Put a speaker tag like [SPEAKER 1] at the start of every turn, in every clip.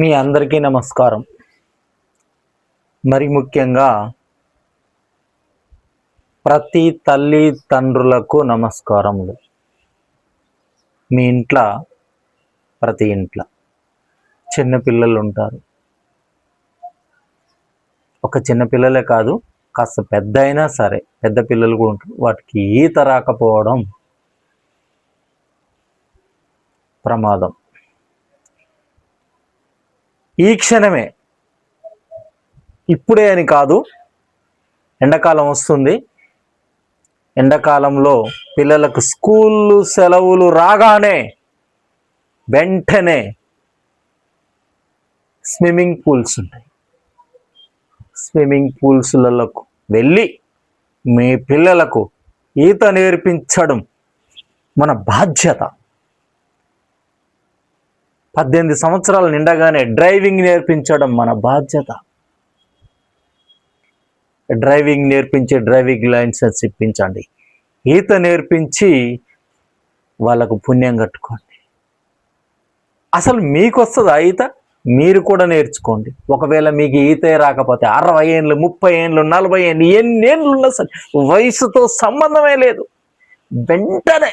[SPEAKER 1] మీ అందరికీ నమస్కారం. మరి ముఖ్యంగా ప్రతి తల్లి తండ్రులకు నమస్కారములు. మీ ఇంట్లో ప్రతి ఇంట్లో. చిన్నపిల్లలు ఉంటారు. ఒక చిన్న పిల్లలే కాదు కాస్త పెద్ద అయినా సరే పెద్ద పిల్లలు కూడా ఉంటారు. వాటికి ఈత రాకపోవడం ప్రమాదం. ఈ క్షణమే. ఇప్పుడే అని కాదు ఎండాకాలం వస్తుంది. ఎండాకాలంలో పిల్లలకు స్కూళ్ళు సెలవులు రాగానే వెంటనే స్విమ్మింగ్ పూల్స్ ఉంటాయి. స్విమ్మింగ్ పూల్స్లకు వెళ్ళి మీ పిల్లలకు ఈత నేర్పించడం మన బాధ్యత. పద్దెనిమిది సంవత్సరాలు నిండగానే డ్రైవింగ్ నేర్పించడం మన బాధ్యత. డ్రైవింగ్ నేర్పించి డ్రైవింగ్ లైసెన్స్ ఇప్పించండి. ఈత నేర్పించి వాళ్ళకు పుణ్యం కట్టుకోండి. అసలు మీకు వస్తుందా ఈత? మీరు కూడా నేర్చుకోండి. ఒకవేళ మీకు ఈతే రాకపోతే అరవై ఏండ్లు ముప్పై ఏండ్లు నలభై ఏళ్ళు ఎన్ని ఏండ్లు ఉన్నా సరే వయసుతో సంబంధమే లేదు. వెంటనే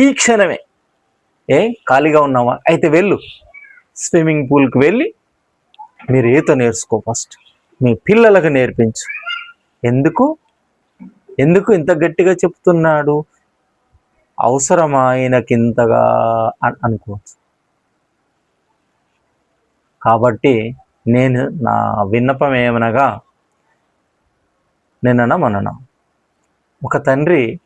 [SPEAKER 1] ఈ క్షణమే ఏ? ఖాళీగా ఉన్నావా? అయితే వెళ్ళు. స్విమ్మింగ్ పూల్కి వెళ్ళి మీరు ఈత నేర్చుకో ఫస్ట్. మీ పిల్లలకు నేర్పించు. ఎందుకు? ఎందుకు ఇంత గట్టిగా చెప్తున్నాడు? అవసరమా ఆయనకి ఇంతగా అనుకోవచ్చు. కాబట్టి నేను నా విన్నపం ఏమనగా నిన్నన మనన ఒక తండ్రి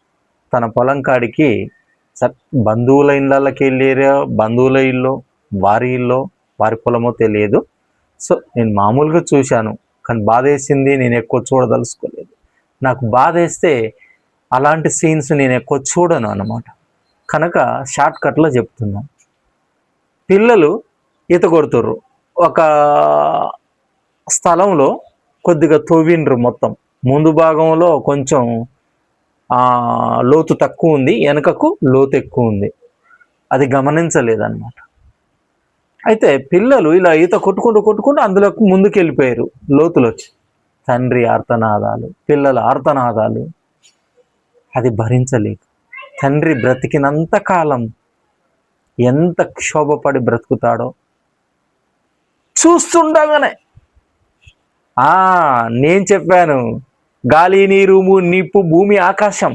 [SPEAKER 1] తన పొలం కాడికి స- బంధువుల ఇళ్ళకి వెళ్ళారో? బంధువుల ఇల్లు వారి ఇల్లు వారి పొలమో తెలియదు. సో నేను మామూలుగా చూశాను. కానీ బాధ వేసింది నేను ఎక్కువ చూడదలుచుకోలేదు. నాకు బాధ వేస్తే అలాంటి సీన్స్ నేను ఎక్కువ చూడను అన్నమాట. కనుక షార్ట్ కట్లో చెప్తున్నాను పిల్లలు ఈత కొడుతుర్రు. ఒక స్థలంలో కొద్దిగా తవ్విండ్రు మొత్తం. ముందు భాగంలో కొంచెం లోతు తక్కువ ఉంది వెనకకు లోతు ఎక్కువ ఉంది. అది గమనించలేదన్నమాట. అయితే పిల్లలు ఇలా ఈత కొట్టుకుంటూ కొట్టుకుంటూ అందులోకి ముందుకు వెళ్ళిపోయారు వచ్చి తండ్రి ఆర్తనాదాలు పిల్లల ఆర్తనాదాలు. అది భరించలేక తండ్రి బ్రతికినంత కాలం ఎంత క్షోభపడి బ్రతుకుతాడో చూస్తుండగానే నేను చెప్పాను గాలి నీరు నిప్పు భూమి ఆకాశం.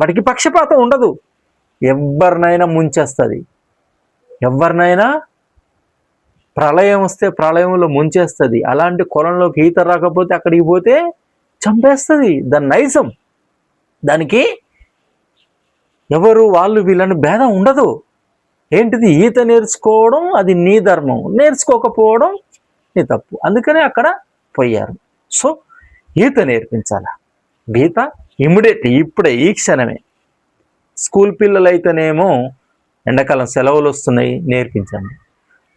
[SPEAKER 1] వాటికి పక్షపాతం ఉండదు. ఎవరినైనా ముంచేస్తుంది. ఎవరినైనా ప్రళయం వస్తే ప్రళయంలో ముంచేస్తుంది. అలాంటి కొలంలోకి ఈత రాకపోతే అక్కడికి పోతే చంపేస్తుంది. దాని నైజం. దానికి ఎవరు వాళ్ళు వీళ్ళని భేదం ఉండదు. ఏంటిది? ఈత నేర్చుకోవడం అది నీ ధర్మం. నేర్చుకోకపోవడం నీ తప్పు. అందుకనే అక్కడ పోయారు. సో ఈత నేర్పించాలా? ఈత ఇమ్మీడియట్ ఇప్పుడే ఈ క్షణమే. స్కూల్ పిల్లలైతేనేమో ఎండాకాలం సెలవులు వస్తున్నాయి నేర్పించండి.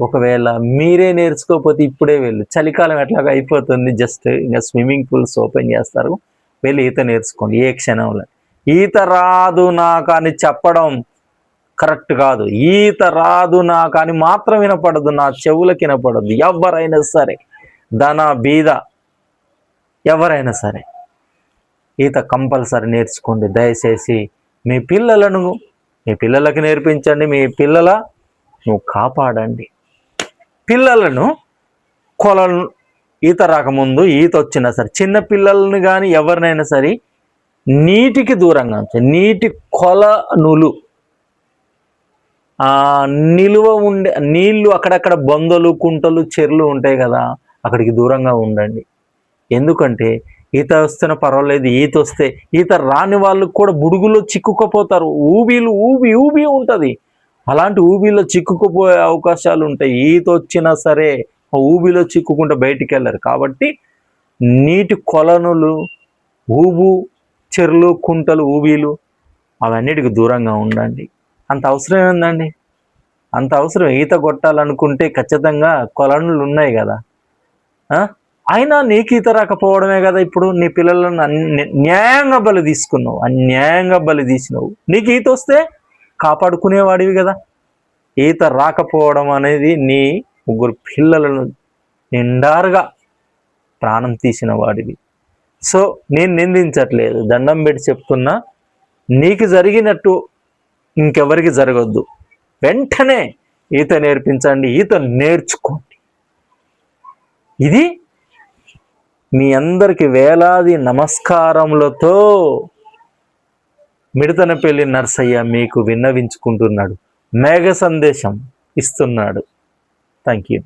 [SPEAKER 1] ఒకవేళ మీరే నేర్చుకోకపోతే ఇప్పుడే వెళ్ళు. చలికాలం ఎట్లాగా అయిపోతుంది జస్ట్ ఇంకా స్విమ్మింగ్ పూల్స్ ఓపెన్ చేస్తారు. వెళ్ళి ఈత నేర్చుకోండి ఏ క్షణంలో. ఈత రాదు నాకు అని చెప్పడం కరెక్ట్ కాదు. ఈత రాదు నాకు అని మాత్రం వినపడదు నా చెవులకు వినపడదు. ఎవరైనా సరే ధన బీద ఎవరైనా సరే ఈత కంపల్సరీ నేర్చుకోండి. దయచేసి మీ పిల్లలను మీ పిల్లలకి నేర్పించండి. మీ పిల్లల నువ్వు కాపాడండి. పిల్లలను కొలను ఈత రాకముందు ఈత వచ్చినా సరే చిన్న పిల్లల్ని కానీ ఎవరినైనా సరే నీటికి దూరంగా ఉంచండి నీటి కొలనులు నిలువ ఉండే నీళ్ళు అక్కడక్కడ బొందలు కుంటలు చెర్లు ఉంటాయి కదా అక్కడికి దూరంగా ఉండండి. ఎందుకంటే ఈత వస్తేనే పర్వాలేదు ఈత వస్తే ఈత రాని వాళ్ళు కూడా బుడుగులో చిక్కుకుపోతారు. ఊబీలు ఊబి ఊబి ఉంటుంది. అలాంటి ఊబిలో చిక్కుకుపోయే అవకాశాలు ఉంటాయి. ఈత వచ్చినా సరే ఆ ఊబిలో చిక్కుకుంటే బయటికి వెళ్ళరు కాబట్టి నీటి కొలనులు ఊబు చెర్లు కుంటలు ఊబీలు అవన్నిటికి దూరంగా ఉండండి. అంత అవసరం ఏందండి? అంత అవసరం. ఈత కొట్టాలనుకుంటే ఖచ్చితంగా కొలనులు ఉన్నాయి కదా. అయినా నీకు ఈత రాకపోవడమే కదా ఇప్పుడు నీ పిల్లలను న్యాయంగా బలి తీసుకున్నావు అన్యాయంగా బలి తీసినావు. నీకు ఈత వస్తే కాపాడుకునేవాడివి కదా. ఈత రాకపోవడం అనేది నీ ముగ్గురు పిల్లలను నిండారుగా ప్రాణం తీసిన వాడివి. సో నేను నిందించట్లేదు. దండం పెట్టి చెప్తున్నా నీకు జరిగినట్టు ఇంకెవరికి జరగద్దు. వెంటనే ఈత నేర్పించండి ఈత నేర్చుకోండి. ఇది మీ అందరికి వేలాది నమస్కారములతో మిడతనపల్లి నర్సయ్య మీకు విన్నవించుకుంటున్నాడు. మేఘ సందేశం ఇస్తున్నాడు. Thank you